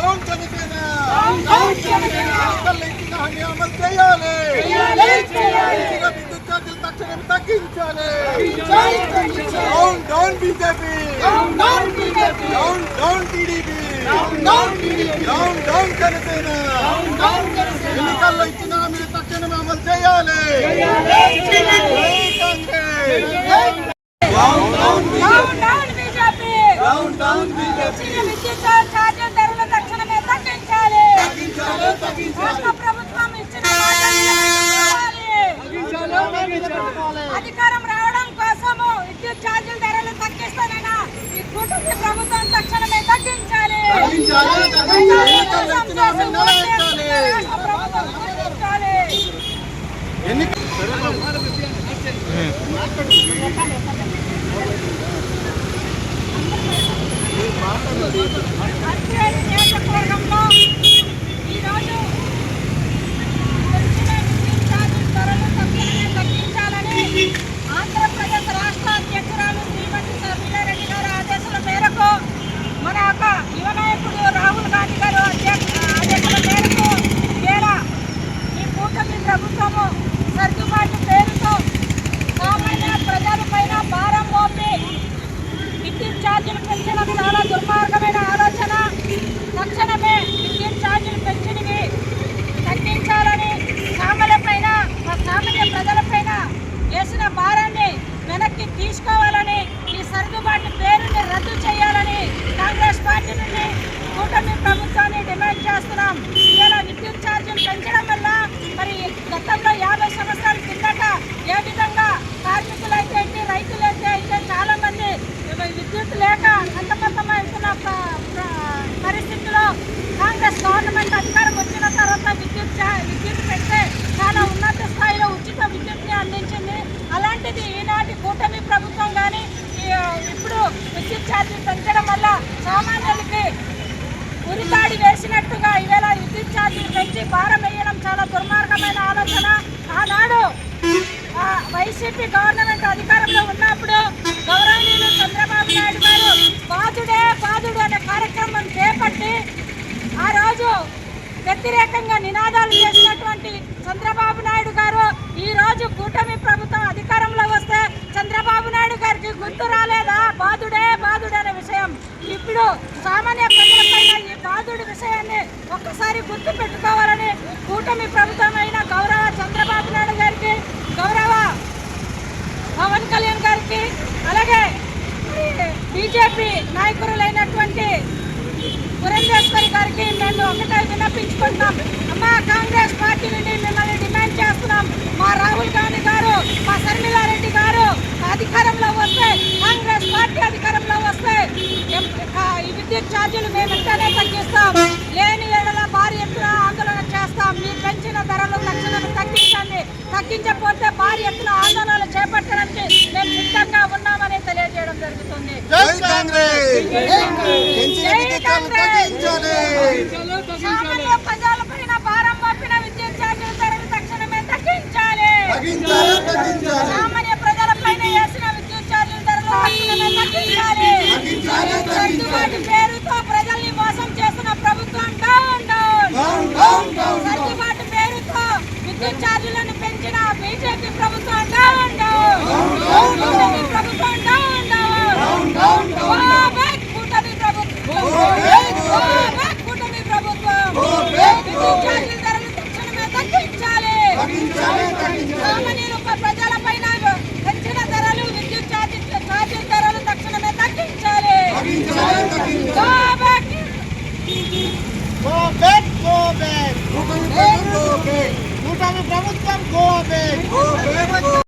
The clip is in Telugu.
డౌన్ జనసేన డౌన్ జనసేన అసలు ఇంటికి హామీ అమలు చేయాలి విద్యుత్ ఛార్జీలు తక్షణమే తగ్గించాలి down down BJP down down ఇచ్చిన హామీలు తక్షణమే అమలు చేయాలి అధికారం రావడం కోసము విద్యుత్ ఛార్జీల ధరలు తగ్గిస్తానైనా ఈ కూటమి ప్రభుత్వం తక్షణమే తగ్గించాలి. తగ్గించాలి, తగ్గించాలి. week. డిమాండ్ పెంచి పారమేయడం వేయడం చాలా దుర్మార్గమైన ఆలోచన. ఆనాడు వైసీపీ గవర్నమెంట్ అధికారంలో ఉన్నప్పుడు గౌరవనీయులు చంద్రబాబు నాయుడు గారు బాధుడే బాధుడు అనే కార్యక్రమం చేపట్టి ఆ రోజు వ్యతిరేకంగా నినాదాలు చేసినటువంటి చంద్రబాబు నాయుడు గారు ఈ రోజు కూటమి ప్రభుత్వం అధికారంలో వస్తే చంద్రబాబు నాయుడు గారికి గుర్తు రాలేదా? బాధుడే బాధుడు అనే విషయం. ఇప్పుడు సామాన్య ప్రజలపైన ఈ బాధుడి విషయాన్ని ఒక్కసారి గుర్తు కూటమి ప్రభుత్వమైన గౌరవ చంద్రబాబు నాయుడు గారికి గౌరవ పవన్ కళ్యాణ్ గారికి అలాగే బీజేపీ నాయకులైనటువంటి పురంధేశ్వరి గారికి మేము ఒకటే విన్నపించుకుంటున్నాం. అమ్మా కాంగ్రెస్ పార్టీ నుండి మిమ్మల్ని డిమాండ్ చేస్తున్నాం. మా రాహుల్ గాంధీ గారు మా శర్మిలారెడ్డి గారు అధికారంలో వస్తే కాంగ్రెస్ పార్టీ అధికారంలో వస్తే ఈ విద్యుత్ ఛార్జీలు మేము ఎంతనే తగ్గిస్తాం లేని ఏడల భారీ ఎత్తున ఆందోళన చేస్తాం మీరు పెంచిన ధరలు తక్షణమే తగ్గించండి తగ్గించకపోతే భారీ ఎత్తున ఆందోళనలు చేపట్టడానికి మేము సిద్ధంగా ఉన్నామని తెలియజేయడం జరుగుతుంది. సామాన్య ప్రజలపైన భారం మోపిన విద్యుత్ ఛార్జీల ధరలు తక్షణమే తగ్గించాలి! తగ్గించాలి తగ్గించాలి! సామాన్య ప్రజలపైన వేసిన విద్యుత్ ఛార్జీల ధరలు తక్షణమే తగ్గించాలి! తగ్గించాలి, తగ్గించాలి. సర్దుబాటు పేరుతో ప్రజల్ని మోసం చేస్తున్న ప్రభుత్వం down down down down down సర్దుబాటు పేరుతో విద్యుత్ ఛార్జీలను సామాన్య ప్రజలపైన పెంచిన ధరలు విద్యుత్ ఛార్జీల ధరలు తక్షణమే తగ్గించాలి. కూటమి ప్రభుత్వం గోవే